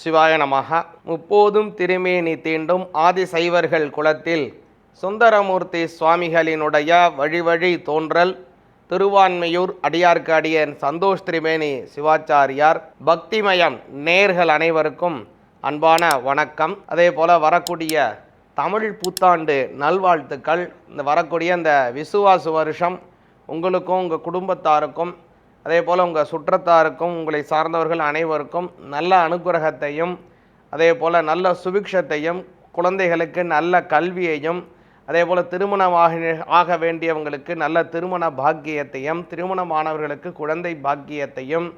சிவாய நமக முப்போதும் திருமேனி தீண்டும் ஆதிசைவர்கள் குலத்தில் சுந்தரமூர்த்தி சுவாமிகளினுடைய வழிவழி தோன்றல் திருவான்மையூர் அடியார்க்கு அடியன் சந்தோஷ் திரிமேனி சிவாச்சாரியார். பக்திமயம் நேர்கள் அனைவருக்கும் அன்பான வணக்கம். அதே போல் வரக்கூடிய தமிழ் புத்தாண்டு நல்வாழ்த்துக்கள். இந்த வரக்கூடிய இந்த விசுவாசு வருஷம் உங்களுக்கும் உங்கள் குடும்பத்தாருக்கும் அதே போல் உங்கள் சுற்றத்தாருக்கும் உங்களை சார்ந்தவர்கள் அனைவருக்கும் நல்ல அனுகிரகத்தையும் அதே போல் நல்ல சுபிக்ஷத்தையும் குழந்தைகளுக்கு நல்ல கல்வியையும் அதே போல் திருமணமாக ஆக வேண்டியவங்களுக்கு நல்ல திருமண பாக்கியத்தையும் திருமணமானவர்களுக்கு குழந்தை பாக்கியத்தையும்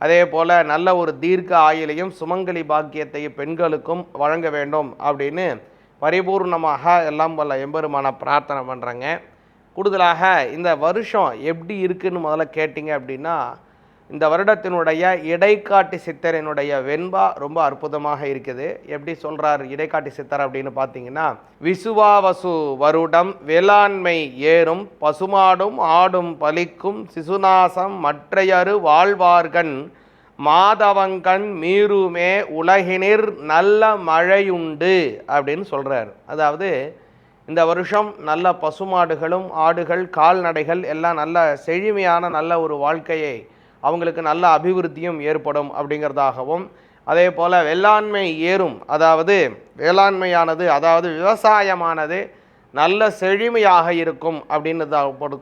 அதே போல் நல்ல ஒரு தீர்க்க ஆயுளையும் சுமங்கலி பாக்கியத்தையும் பெண்களுக்கும் வழங்க வேண்டும் அப்படின்னு பரிபூர்ணமாக எல்லாம் வல்ல எம்பெருமான பிரார்த்தனை பண்ணுறேங்க கூடுதலாக இந்த வருஷம் எப்படி இருக்குன்னு முதல்ல கேட்டிங்க அப்படின்னா இந்த வருடத்தினுடைய இடைக்காட்டி சித்தரினுடைய வெண்பா ரொம்ப அற்புதமாக இருக்குது. எப்படி சொல்கிறார் இடைக்காட்டி சித்தர் அப்படின்னு பார்த்தீங்கன்னா விசுவாவசு வருடம் வேளாண்மை ஏறும் பசுமாடும் ஆடும் பலிக்கும் சிசுநாசம் மற்றையரு வாழ்வார்கண் மாதவங்கண் மீறுமே உலகினிர் நல்ல மழையுண்டு அப்படின்னு சொல்கிறார் அதாவது இந்த வருஷம் நல்ல பசுமாடுகளும் ஆடுகள் கால்நடைகள் எல்லாம் நல்ல செழுமையான நல்ல ஒரு வாழ்க்கையை அவங்களுக்கு நல்ல அபிவிருத்தியும் ஏற்படும் அப்படிங்கிறதாகவும் அதே போல் வேளாண்மை ஏறும். அதாவது வேளாண்மையானது அதாவது விவசாயமானது நல்ல செழுமையாக இருக்கும் அப்படின்னு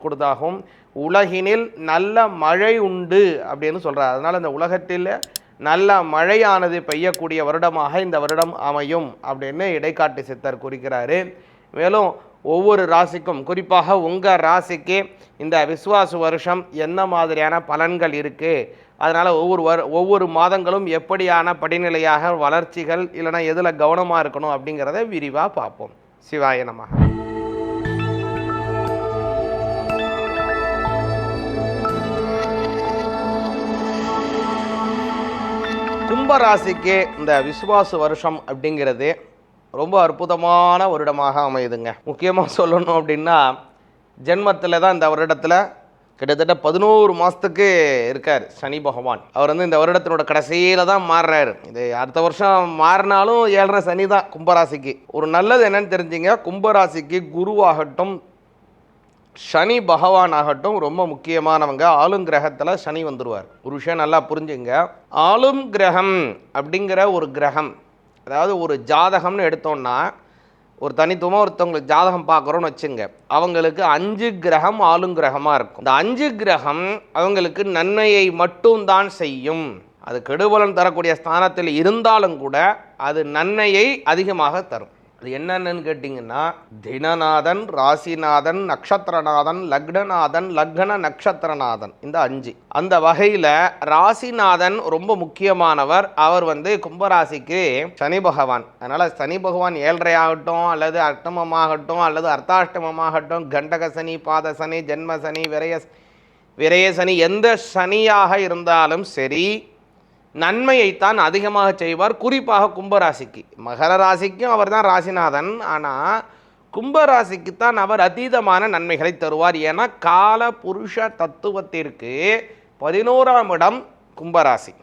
கொடுத்தாகவும் உலகினில் நல்ல மழை உண்டு அப்படின்னு சொல்கிறார் அதனால் இந்த உலகத்தில் நல்ல மழையானது பெய்யக்கூடிய வருடமாக இந்த வருடம் அமையும் அப்படின்னு இடைக்காட்டு சித்தர் குறிக்கிறாரு மேலும் ஒவ்வொரு ராசிக்கும் குறிப்பாக உங்கள் ராசிக்கு இந்த விசுவாச வருஷம் என்ன மாதிரியான பலன்கள் இருக்குது அதனால் ஒவ்வொரு வரு ஒவ்வொரு மாதங்களும் எப்படியான படிநிலையாக வளர்ச்சிகள் இல்லைன்னா எதில் கவனமாக இருக்கணும் அப்படிங்கிறத விரிவாக பார்ப்போம். சிவாய நமக கும்பராசிக்கு இந்த விசுவாச வருஷம் அப்படிங்கிறது ரொம்ப அற்புதமான வருடமாக அமையுதுங்க. முக்கியமாக சொல்லணும் அப்படின்னா ஜென்மத்தில் தான் இந்த வருடத்தில் கிட்டத்தட்ட பதினோரு மாதத்துக்கு இருக்கார் சனி பகவான். அவர் வந்து இந்த வருடத்தினோட கடைசியில் தான் மாறுறாரு. இது அடுத்த வருஷம் மாறினாலும் ஏழரை சனி தான் கும்பராசிக்கு. ஒரு நல்லது என்னன்னு தெரிஞ்சுங்க கும்பராசிக்கு குருவாகட்டும் சனி பகவான் ஆகட்டும் ரொம்ப முக்கியமானவங்க. ஆளும் கிரகத்தில் சனி வந்துடுவார் ஒரு விஷயம் நல்லா புரிஞ்சுங்க. ஆளும் கிரகம் அப்படிங்கிற ஒரு கிரகம். அதாவது ஒரு ஜாதகம்னு எடுத்தோம்னா ஒரு தனித்துவமாக ஒருத்தவங்களுக்கு ஜாதகம் பார்க்குறோன்னு வச்சுங்க அவங்களுக்கு அஞ்சு கிரகம் ஆளும் கிரகமாக இருக்கும். இந்த அஞ்சு கிரகம் அவங்களுக்கு நன்மையை மட்டும்தான் செய்யும். அது கெடுபலன் தரக்கூடிய ஸ்தானத்தில் இருந்தாலும் கூட அது நன்மையை அதிகமாக தரும். அது என்னென்னு கேட்டிங்கன்னா தினநாதன் ராசிநாதன் நக்ஷத்திரநாதன் லக்னநாதன் லக்ன நக்ஷத்திரநாதன் இந்த அஞ்சு. அந்த வகையில் ராசிநாதன் ரொம்ப முக்கியமானவர். அவர் வந்து கும்பராசிக்கு சனி பகவான். அதனால் சனி பகவான் ஏழரை ஆகட்டும் அல்லது அஷ்டமமாகட்டும் அல்லது அர்த்தாஷ்டமமாகட்டும் கண்டக சனி பாத சனி ஜென்ம சனி விரய விரய சனி எந்த சனியாக இருந்தாலும் சரி நன்மையைத்தான் அதிகமாக செய்வார். குறிப்பாக கும்பராசிக்கு. மகர ராசிக்கும் அவர் தான் ராசிநாதன். ஆனால் கும்பராசிக்குத்தான் அவர் அதீதமான நன்மைகளை தருவார். ஏன்னா கால புருஷ தத்துவத்திற்கு பதினோராம் இடம் கும்பராசி.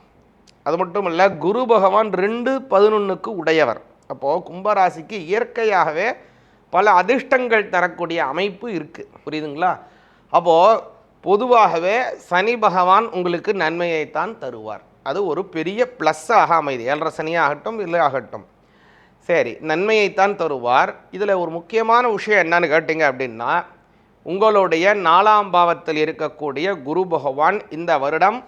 அது மட்டும் இல்லை குரு பகவான் ரெண்டு பதினொன்றுக்கு உடையவர். அப்போது கும்பராசிக்கு இயற்கையாகவே பல அதிர்ஷ்டங்கள் தரக்கூடிய அமைப்பு இருக்குது புரியுதுங்களா? அப்போது பொதுவாகவே சனி பகவான் உங்களுக்கு நன்மையைத்தான் தருவார். அது ஒரு பெரிய ப்ளஸ்ஸாக அமைது ஏழரை சனியாகட்டும் இல்லை ஆகட்டும். சரி நன்மையைத்தான் தருவார். இதில் ஒரு முக்கியமான விஷயம் என்னன்னு கேட்டிங்க அப்படின்னா உங்களுடைய நாலாம் பாவத்தில் இருக்கக்கூடிய குரு பகவான் இந்த வருடம்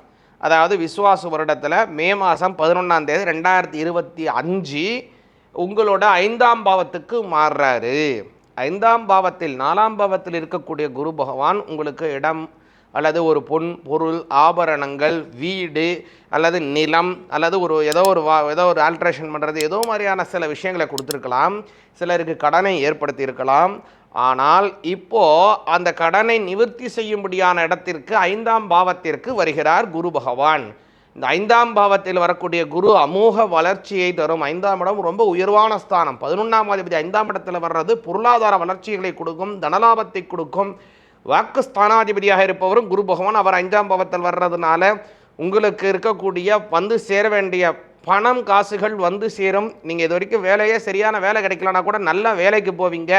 அதாவது விசுவாச வருடத்தில் மே மாதம் பதினொன்றாம் தேதி ரெண்டாயிரத்தி இருபத்தி அஞ்சு உங்களோட ஐந்தாம் பாவத்துக்கு மாறுறாரு. ஐந்தாம் பாவத்தில் நாலாம் பாவத்தில் இருக்கக்கூடிய குரு பகவான் உங்களுக்கு இடம் அல்லது ஒரு பொன் பொருள் ஆபரணங்கள் வீடு அல்லது நிலம் அல்லது ஒரு ஏதோ ஒரு வா ஏதோ ஒரு ஆல்ட்ரேஷன் பண்ணுறது ஏதோ மாதிரியான சில விஷயங்களை கொடுத்துருக்கலாம். சிலருக்கு கடனை ஏற்படுத்தியிருக்கலாம். ஆனால் இப்போது அந்த கடனை நிவர்த்தி செய்யும்படியான இடத்திற்கு ஐந்தாம் பாவத்திற்கு வருகிறார் குரு பகவான். இந்த ஐந்தாம் பாவத்தில் வரக்கூடிய குரு அமோக வளர்ச்சியை தரும். ஐந்தாம் இடம் ரொம்ப உயர்வான ஸ்தானம். பதினொன்றாம் அதிபதி ஐந்தாம் இடத்தில் வர்றது பொருளாதார வளர்ச்சிகளை கொடுக்கும் தனலாபத்தை கொடுக்கும். வாக்கு ஸ்தானாதிபதியாக இருப்பவரும் குரு பகவான் அவர் ஐந்தாம் பாவத்தில் வர்றதுனால உங்களுக்கு இருக்கக்கூடிய வந்து சேர வேண்டிய பணம் காசுகள் வந்து சேரும். நீங்கள் இது வரைக்கும் வேலையே சரியான வேலை கிடைக்கலனா கூட நல்ல வேலைக்கு போவீங்க.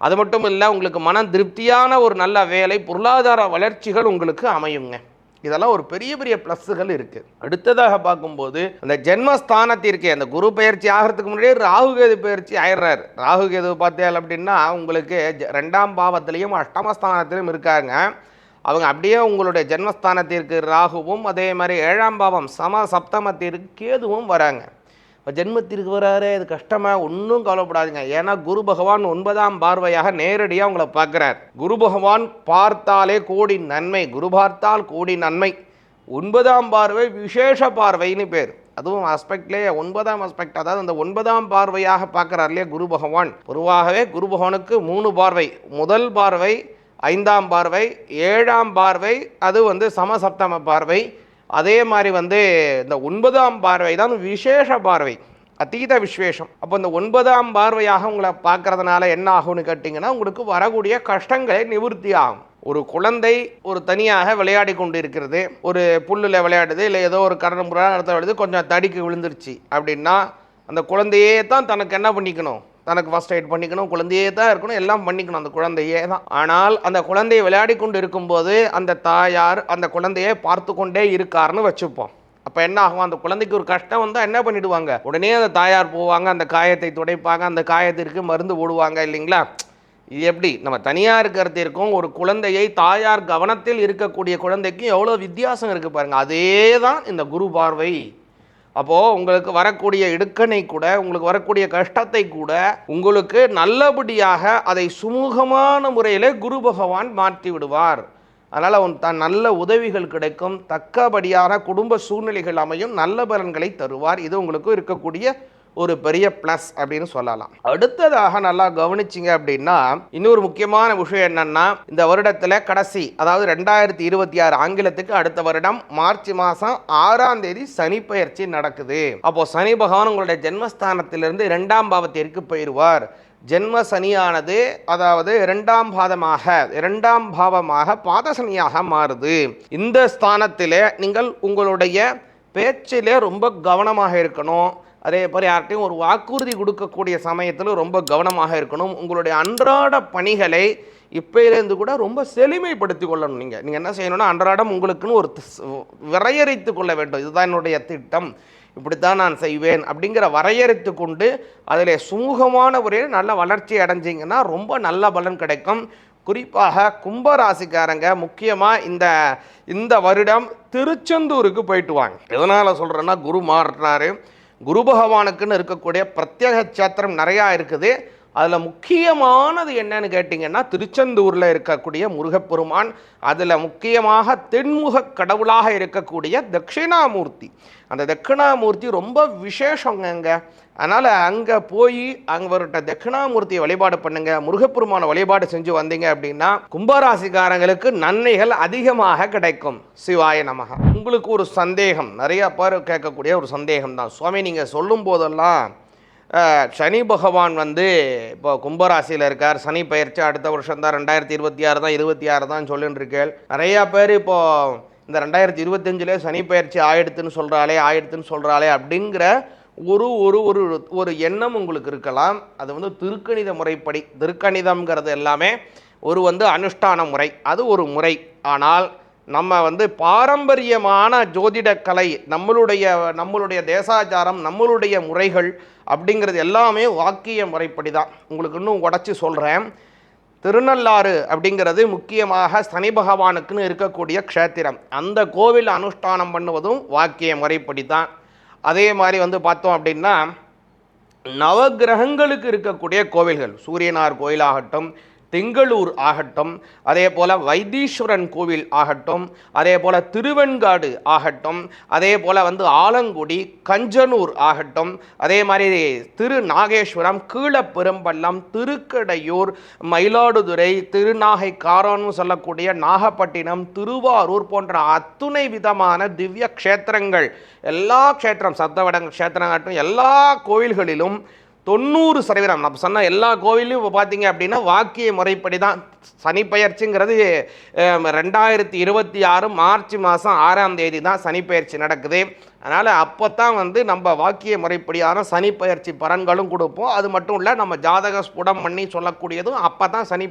அது மட்டும் இல்லை உங்களுக்கு மன திருப்தியான ஒரு நல்ல வேலை பொருளாதார வளர்ச்சிகள் உங்களுக்கு அமையுங்க. இதெல்லாம் ஒரு பெரிய பெரிய ப்ளஸ்ஸுகள் இருக்குது அடுத்ததாக பார்க்கும்போது அந்த ஜென்மஸ்தானத்திற்கு அந்த குரு பயிற்சி ஆகிறதுக்கு முன்னாடியே ராகுகேது பயிற்சி ஆயிடுறாரு. ராகுகேது பார்த்தேன் அப்படின்னா உங்களுக்கு ஜ- ரெண்டாம் பாவத்திலையும் அஷ்டமஸ்தானத்திலும் இருக்காங்க. அவங்க அப்படியே உங்களுடைய ஜென்மஸ்தானத்திற்கு ராகுவும் அதே மாதிரி ஏழாம் பாவம் சம சப்தமத்திற்கு கேதுவும் வராங்க. ஜென்மத்திற்கு வராரு இது கஷ்டமாக ஒன்றும் கவலைப்படாதீங்க. ஏன்னா குரு பகவான் ஒன்பதாம் பார்வையாக நேரடியாக உங்களை பார்க்குறார். குரு பகவான் பார்த்தாலே கோடி நன்மை. குரு பார்த்தால் கோடி நன்மை. ஒன்பதாம் பார்வை விசேஷ பார்வைன்னு பேர். அதுவும் அஸ்பெக்ட்லேயே ஒன்பதாம் அஸ்பெக்ட் அதாவது அந்த ஒன்பதாம் பார்வையாக பார்க்குறார் இல்லையா குரு பகவான். பொதுவாகவே குரு பகவானுக்கு மூணு பார்வை. முதல் பார்வை ஐந்தாம் பார்வை ஏழாம் பார்வை அது வந்து சமசப்தம பார்வை. அதே மாதிரி வந்து இந்த ஒன்பதாம் பார்வை தான் விசேஷ பார்வை அத்தீத விஸ்வேஷம் அப்போ இந்த ஒன்பதாம் பார்வையாக உங்களை பார்க்கறதுனால என்ன ஆகும்னு கேட்டிங்கன்னா உங்களுக்கு வரக்கூடிய கஷ்டங்களை நிவர்த்தி ஆகும். ஒரு குழந்தை ஒரு தனியாக விளையாடி கொண்டு இருக்கிறது ஒரு புல்லில் விளையாடுது இல்லை ஏதோ ஒரு கடன் முறை நடத்த விழுது கொஞ்சம் தடிக்கு விழுந்துருச்சு அப்படின்னா அந்த குழந்தையே தான் தனக்கு என்ன பண்ணிக்கணும்? தனக்கு ஃபர்ஸ்ட் எய்ட் பண்ணிக்கணும் குழந்தையே தான் இருக்கணும் எல்லாம் பண்ணிக்கணும் அந்த குழந்தையே தான். ஆனால் அந்த குழந்தையை விளையாடி கொண்டு இருக்கும்போது அந்த தாயார் அந்த குழந்தையை பார்த்து கொண்டே இருக்காருன்னு வச்சுப்போம். அப்போ என்ன ஆகும்? அந்த குழந்தைக்கு ஒரு கஷ்டம் வந்தால் என்ன பண்ணிவிடுவாங்க உடனே அந்த தாயார் போவாங்க அந்த காயத்தை துடைப்பாங்க அந்த காயத்திற்கு மருந்து போடுவாங்க இல்லைங்களா? இது எப்படி? நம்ம தனியாக இருக்கிறதுக்கும் ஒரு குழந்தையை தாயார் கவனத்தில் இருக்கக்கூடிய குழந்தைக்கும் எவ்வளோ வித்தியாசம் இருக்குது பாருங்கள் அதே தான் இந்த குரு பார்வை. அப்போது உங்களுக்கு வரக்கூடிய இடுக்கணை கூட உங்களுக்கு வரக்கூடிய கஷ்டத்தை கூட உங்களுக்கு நல்லபடியாக அதை சுமூகமான முறையில் குரு பகவான் மாற்றி விடுவார். அதனால் அவன் தான் நல்ல உதவிகள் கிடைக்கும் தக்கபடியான குடும்ப சூழ்நிலைகள் அமையும் நல்ல பலன்களை தருவார். இது உங்களுக்கு இருக்கக்கூடிய ஒரு பெரிய ப்ளஸ் அப்படின்னு சொல்லலாம். அடுத்ததாக நல்லா கவனிச்சிங்க அப்படின்னா இன்னொரு முக்கியமான விஷயம் என்னன்னா இந்த வருடத்தில் கடைசி அதாவது ரெண்டாயிரத்தி இருபத்தி ஆறு ஆங்கிலத்துக்கு அடுத்த வருடம் மார்ச் மாதம் ஆறாம் தேதி சனி பயிற்சி நடக்குது. அப்போ சனி பகவான் உங்களுடைய ஜென்மஸ்தானத்திலிருந்து இரண்டாம் பாவத்திற்கு போயிடுவார் ஜென்ம சனியானது அதாவது இரண்டாம் பாதமாக இரண்டாம் பாவமாக பாதசனியாக மாறுது. இந்த ஸ்தானத்திலே நீங்கள் உங்களுடைய பேச்சிலே ரொம்ப கவனமாக இருக்கணும். அதே மாதிரி யார்கிட்டையும் ஒரு வாக்குறுதி கொடுக்கக்கூடிய சமயத்தில் ரொம்ப கவனமாக இருக்கணும். உங்களுடைய அன்றாட பணிகளை இப்போலேருந்து கூட ரொம்ப செழுமைப்படுத்தி கொள்ளணும் நீங்கள் நீங்கள் என்ன செய்யணும்னா அன்றாடம் உங்களுக்குன்னு ஒரு விரையறைத்து கொள்ள வேண்டும். இதுதான் என்னுடைய திட்டம். இப்படித்தான் நான் செய்வேன் அப்படிங்கிற வரையறுத்து கொண்டு அதில் சுமூகமான முறையில் நல்ல வளர்ச்சி அடைஞ்சிங்கன்னா ரொம்ப நல்ல பலன் கிடைக்கும். குறிப்பாக கும்பராசிக்காரங்க முக்கியமாக இந்த இந்த வருடம் திருச்செந்தூருக்கு போயிட்டு வாங்க. எதனால் சொல்கிறேன்னா குரு மாறுறாரு. குரு பகவானுக்குன்னு இருக்கக்கூடிய பிரத்யேக சேத்திரம் நிறையா இருக்குது. அதில் முக்கியமானது என்னன்னு கேட்டிங்கன்னா திருச்செந்தூரில் இருக்கக்கூடிய முருகப்பெருமான் அதில் முக்கியமாக தென்முக கடவுளாக இருக்கக்கூடிய தட்சிணாமூர்த்தி. அந்த தட்சிணாமூர்த்தி ரொம்ப விசேஷங்க அதனால் அங்கே போய் அவர்கிட்ட தட்சிணாமூர்த்தியை வழிபாடு பண்ணுங்க முருகப்பெருமான வழிபாடு செஞ்சு வந்தீங்க அப்படின்னா கும்பராசிக்காரங்களுக்கு நன்மைகள் அதிகமாக கிடைக்கும். சிவாய நமக. உங்களுக்கு ஒரு சந்தேகம் நிறைய பேர் கேட்கக்கூடிய ஒரு சந்தேகம் தான். சுவாமி நீங்கள் சொல்லும் போதெல்லாம் சனி பகவான் வந்து இப்போ கும்பராசியில் இருக்கார். சனி பயிற்சி அடுத்த வருஷம் தான் ரெண்டாயிரத்தி இருபத்தி ஆறு தான் இருபத்தி ஆறு தான் சொல்லின்னு இருக்கேள் நிறையா பேர் இப்போ இந்த ரெண்டாயிரத்தி இருபத்தஞ்சிலே சனி பயிற்சி ஆயிடுத்துன்னு சொல்கிறாளே ஆயிடுத்துன்னு சொல்கிறாளே அப்படிங்கிற ஒரு ஒரு ஒரு ஒரு எண்ணம் உங்களுக்கு இருக்கலாம். அது வந்து திருக்கணித முறைப்படி திருக்கணிதம்ங்கிறது எல்லாமே ஒரு வந்து அனுஷ்டான முறை. அது ஒரு முறை. ஆனால் நம்ம வந்து பாரம்பரியமான ஜோதிடக்கலை நம்மளுடைய நம்மளுடைய தேசாச்சாரம் நம்மளுடைய முறைகள் அப்படிங்கிறது எல்லாமே வாக்கிய முறைப்படி தான் உங்களுக்கு இன்னும் உடச்சி சொல்கிறேன் திருநள்ளாறு அப்படிங்கிறது முக்கியமாக சனி பகவானுக்குன்னு இருக்கக்கூடிய க்ஷேத்திரம். அந்த கோவில் அனுஷ்டானம் பண்ணுவதும் வாக்கிய முறைப்படி தான் அதே மாதிரி வந்து பார்த்தோம் அப்படின்னா நவக்கிரகங்களுக்கு இருக்கக்கூடிய கோவில்கள் சூரியனார் கோயிலாகட்டும் திங்களூர் ஆகட்டும் அதே போல் வைத்தீஸ்வரன் கோவில் ஆகட்டும் அதே போல் திருவெண்காடு ஆகட்டும் அதே போல் வந்து ஆலங்குடி கஞ்சனூர் ஆகட்டும் அதே மாதிரி திரு நாகேஸ்வரம் கீழப்பெரும்பள்ளம் திருக்கடையூர் மயிலாடுதுறை திருநாகை காரோன்னு சொல்லக்கூடிய நாகப்பட்டினம் திருவாரூர் போன்ற அத்துணை விதமான திவ்ய க்ஷேத்திரங்கள் எல்லா க்ஷேத்திரம் சத்தவடங்க க்ஷேத்திரங்கட்டும் எல்லா கோயில்களிலும் தொண்ணூறு சதவீதம். நம்ம சொன்ன எல்லா கோவிலையும் இப்போ பார்த்தீங்க அப்படின்னா வாக்கிய முறைப்படி தான் சனி பெயர்ச்சிங்கிறது ரெண்டாயிரத்தி இருபத்தி ஆறு மார்ச் மாதம் ஆறாம் தேதி தான் சனி நடக்குது. அதனால் அப்போ தான் வந்து நம்ம வாக்கிய முறைப்படியான சனி பெயர்ச்சி பலன்களும் கொடுப்போம். அது மட்டும் இல்லை நம்ம ஜாதக ஸ்புடம் பண்ணி சொல்லக்கூடியதும் அப்போ தான் சனி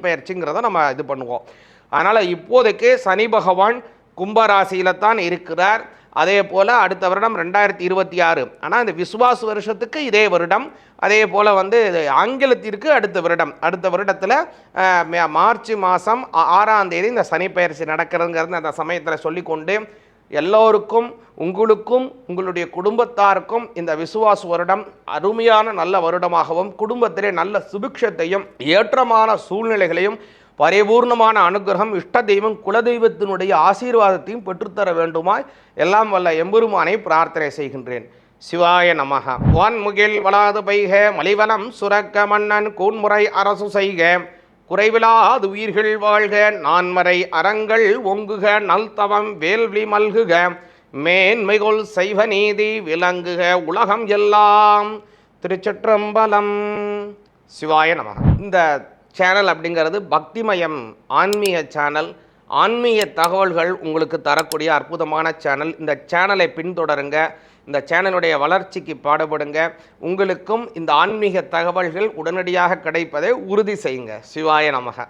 நம்ம இது பண்ணுவோம். அதனால் இப்போதைக்கு சனி பகவான் கும்பராசியில் தான் இருக்கிறார். அதே போல் அடுத்த வருடம் ரெண்டாயிரத்தி இருபத்தி ஆறு. ஆனால் இந்த விஸ்வாஸ் வருஷத்துக்கு இதே வருடம். அதே போல் வந்து ஆங்கிலத்திற்கு அடுத்த வருடம். அடுத்த வருடத்தில் மார்ச் மாதம் ஆறாம் தேதி இந்த சனிப்பயிற்சி நடக்கிறதுங்கிறது அந்த சமயத்தில் சொல்லிக்கொண்டு எல்லோருக்கும் உங்களுக்கும் உங்களுடைய குடும்பத்தாருக்கும் இந்த விசுவாச வருடம் அருமையான நல்ல வருடமாகவும் குடும்பத்திலே நல்ல சுபிக்ஷத்தையும் ஏற்றமான சூழ்நிலைகளையும் பரிபூர்ணமான அனுகிரகம் இஷ்ட தெய்வம் குலதெய்வத்தினுடைய ஆசீர்வாதத்தையும் பெற்றுத்தர வேண்டுமாய் எல்லாம் வல்ல எம்பெருமானை பிரார்த்தனை செய்கின்றேன். சிவாய நமக வான்முகில் வளாது பைக மலிவலம் சுரக்க மன்னன் கூன்முறை அரசு செய்க. குறைவிலாது உயிர்கள் வாழ்க நான்மறை அறங்கள் ஒங்குக நல்தவம் வேள்வி மல்குக. மேன்மைகொள் செய்வ நீதி விளங்குக உலகம் எல்லாம் திருச்சிற்றம்பலம். சிவாய நமக இந்த சேனல் அப்படிங்கிறது பக்திமயம் ஆன்மீக சேனல் ஆன்மீக தகவல்கள் உங்களுக்கு தரக்கூடிய அற்புதமான சேனல் இந்த சேனலை பின்தொடருங்க. இந்த சேனலுடைய வளர்ச்சிக்கு பாடுபடுங்க. உங்களுக்கும் இந்த ஆன்மீக தகவல்கள் உடனடியாக கிடைப்பதை உறுதி செய்யுங்க. சிவாய நமக.